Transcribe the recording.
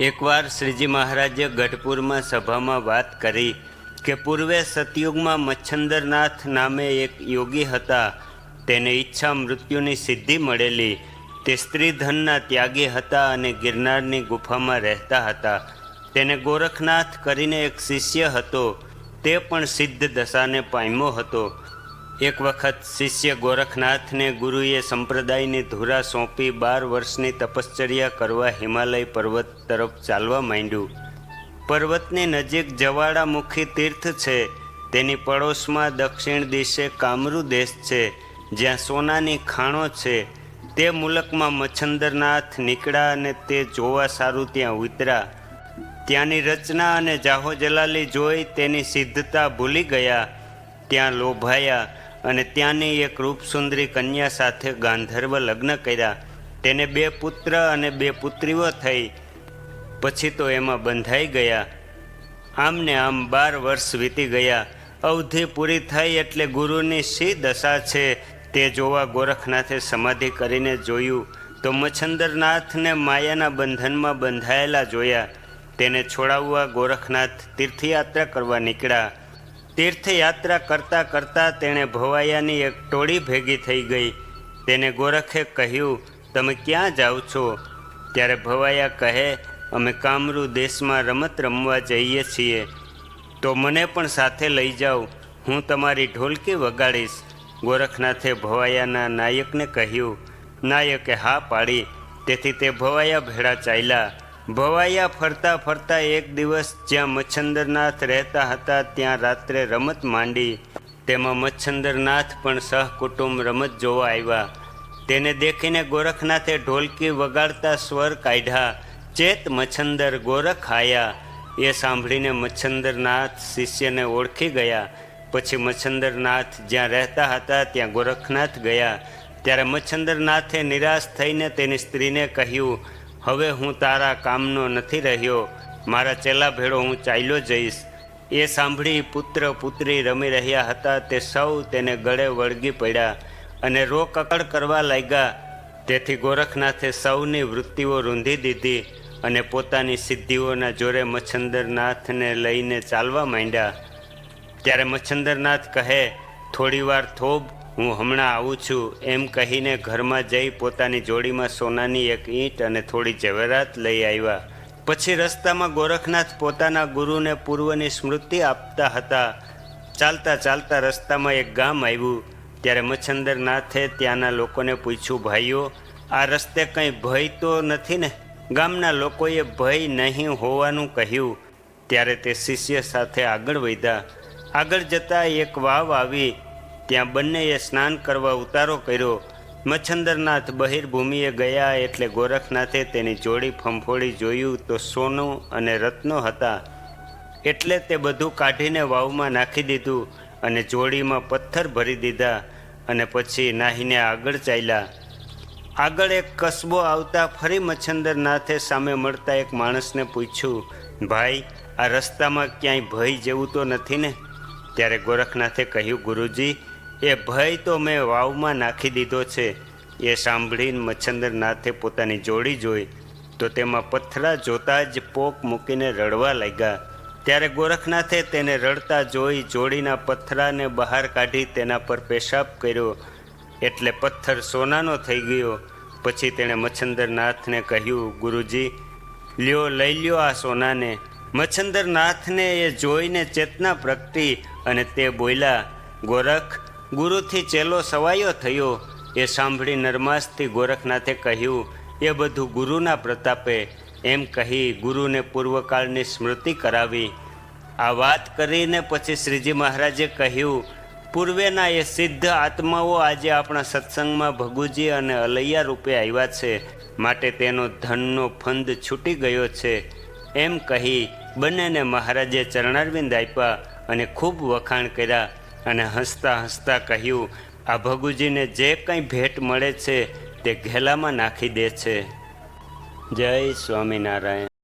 એકવાર શ્રીજી મહારાજે ગઢપુરમાં સભામાં વાત કરી કે પૂર્વે સતયુગમાં મચ્છંદરનાથ નામે એક યોગી હતા. તેને ઈચ્છા મૃત્યુની સિદ્ધિ મળેલી. તે સ્ત્રીધનના ત્યાગી હતા અને ગિરનારની ગુફામાં રહેતા હતા. તેને ગોરખનાથ કરીને એક શિષ્ય હતો. તે પણ સિદ્ધ દશાને પામ્યો હતો. એક વખત શિષ્ય ગોરખનાથને ગુરુએ સંપ્રદાયની ધુરા સોંપી બાર વર્ષની તપશ્ચર્યા કરવા હિમાલય પર્વત તરફ ચાલવા માંડ્યું. પર્વતની નજીક જવાળામુખી તીર્થ છે. તેની પડોશમાં દક્ષિણ દિશે કામરૂ દેશ છે, જ્યાં સોનાની ખાણો છે. તે મુલકમાં મચ્છંદરનાથ નીકળ્યા અને તે જોવા સારું ત્યાં ઉતર્યા ત્યાંની રચના અને જાહો જલાલી જોઈ તેની સિદ્ધતા ભૂલી ગયા. ત્યાં લોભાયા અને ત્યાંની એક રૂપસુંદરી કન્યા સાથે ગાંધર્વ લગ્ન કર્યા. તેને બે પુત્ર અને બે પુત્રીઓ થઈ. પછી તો એમાં બંધાઈ ગયા. આમ ને આમ બાર વર્ષ વીતી ગયા. અવધિ પૂરી થઈ એટલે ગુરુની શી દશા છે તે જોવા ગોરખનાથે સમાધિ કરીને જોયું. તો મચ્છંદરનાથને માયાના બંધનમાં બંધાયેલા જોયા. તેને છોડાવવા ગોરખનાથ તીર્થયાત્રા કરવા નીકળ્યા. તીર્થયાત્રા કરતાં કરતાં તેણે ભવાયાની એક ટોળી ભેગી થઈ ગઈ. તેને ગોરખે કહ્યું, તમે ક્યાં જાઓ છો? ત્યારે ભવાયા કહે, અમે કામરૂ દેશમાં રમત રમવા જઈએ છીએ. તો મને પણ સાથે લઈ જાઓ. હું તમારી ઢોલકી વગાડીશ. ગોરખનાથે ભવાયાના નાયકને કહ્યું, નાયકે હા પાડી. તેથી તે ભવાયા ભેળા ચાલ્યા. ભવાયા ફરતા ફરતા એક દિવસ જ્યાં મચ્છંદરનાથ રહેતા હતા, ત્યાં રાત્રે રમત માંડી. તેમાં મચ્છંદરનાથ પણ સહકુટુંબ રમત જોવા આવ્યા. તેને દેખીને ગોરખનાથે ઢોલકી વગાડતા સ્વર કાઢ્યા. ચેત મચ્છંદર, ગોરખ આયા. એ સાંભળીને મચ્છંદરનાથ શિષ્યને ઓળખી ગયા. પછી મચ્છંદરનાથ જ્યાં રહેતા હતા, ત્યાં ગોરખનાથ ગયા. ત્યારે મચ્છંદરનાથે નિરાશ થઈને તેની સ્ત્રીને કહ્યું હવે હું તારા કામનો નથી રહ્યો. મારા ચેલા ભેળો હું ચાલ્યો જઈશ. એ સાંભળી પુત્ર પુત્રી રમી રહ્યા હતા તે સૌ તેને ગળે વળગી પડ્યા અને રોકકડ કરવા લાગ્યા. તેથી ગોરખનાથે સૌની વૃત્તિઓ રૂંધી દીધી અને પોતાની સિદ્ધિઓના જોરે મચ્છંદરનાથને લઈને ચાલવા માંડ્યા. ત્યારે મચ્છંદરનાથ કહે, થોડીવાર થોભ હું હમણાં આવું છું એમ કહીને ઘરમાં જઈ પોતાની જોડીમાં સોનાની એક ઈંટ અને થોડી જવેરાત લઈ આવ્યા. પછી રસ્તામાં ગોરખનાથ પોતાના ગુરુને પૂર્વની સ્મૃતિ આપતા હતા. ચાલતા ચાલતા રસ્તામાં એક ગામ આવ્યું. ત્યારે મચ્છંદરનાથે ત્યાંના લોકોને પૂછ્યું, ભાઈઓ, આ રસ્તે કંઈ ભય તો નથી ને? ગામના લોકોએ ભય નહીં હોવાનું કહ્યું. ત્યારે તે શિષ્ય સાથે આગળ વધ્યા. આગળ જતાં એક વાવ આવી. ત્યાં બંનેએ સ્નાન કરવા ઉતારો કર્યો. મચ્છંદરનાથ બહિર્ભૂમિએ ગયા એટલે ગોરખનાથે તેની જોડી ફંફોડી જોયું તો સોનું અને રત્નો હતા. એટલે તે બધું કાઢીને વાવમાં નાખી દીધું અને જોડીમાં પથ્થર ભરી દીધા અને પછી નાહીને આગળ ચાલ્યા. આગળ એક કસબો આવતા ફરી મચ્છંદરનાથે સામે મળતા એક માણસને પૂછ્યું, ભાઈ, આ રસ્તામાં ક્યાંય ભય જેવું તો નથી ને? ત્યારે ગોરખનાથે કહ્યું, ગુરુજી એ ભય તો મેં વાવમાં નાખી દીધો છે. એ સાંભળીને મચ્છંદરનાથે પોતાની જોડી જોઈ તો તેમાં પથરા જોતા જ પોક મૂકીને રડવા લાગ્યા. ત્યારે ગોરખનાથે તેને રડતા જોઈ જોડીના પથરાને બહાર કાઢી તેના પર પેશાબ કર્યો. એટલે પથ્થર સોનાનો થઈ ગયો. પછી તેણે મચ્છંદરનાથને કહ્યું, ગુરુજી, લ્યો, લઈ લ્યો આ સોનાને. મચ્છંદરનાથને એ જોઈને ચેતના પ્રગટી અને તે બોલ્યા, ગોરખ ગુરુથી ચેલો સવાયો થયો. એ સાંભળી નરમાસથી ગોરખનાથે કહ્યું, એ બધું ગુરુના પ્રતાપે. એમ કહી ગુરુને પૂર્વકાળની સ્મૃતિ કરાવી. આ વાત કરીને પછી શ્રીજી મહારાજે કહ્યું, પૂર્વેના એ સિદ્ધ આત્માઓ આજે આપણા સત્સંગમાં ભગુજી અને અલૈયા રૂપે આવ્યા છે. માટે તેનો ધનનો ફંદ છૂટી ગયો છે. એમ કહી બંનેને મહારાજે ચરણારવિંદ આપ્યા અને ખૂબ વખાણ કર્યા. અને હસતા હસતા કહ્યું, આ ભગુજીને જે કંઈ ભેટ મળે છે તે ઘેલામાં નાખી દે છે. જય સ્વામિનારાયણ.